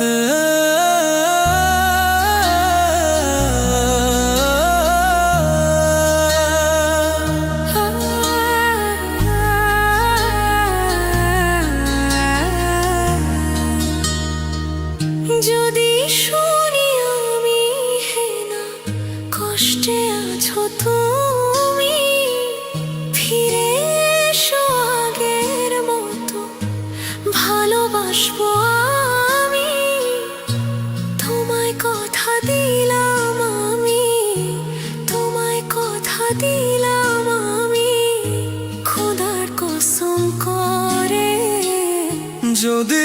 Uh, দিলাম আমি খোদার কসম করে। যদি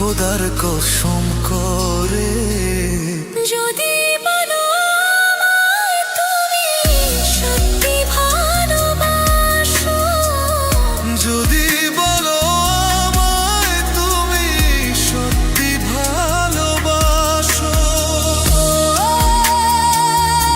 খোদার কসম করে।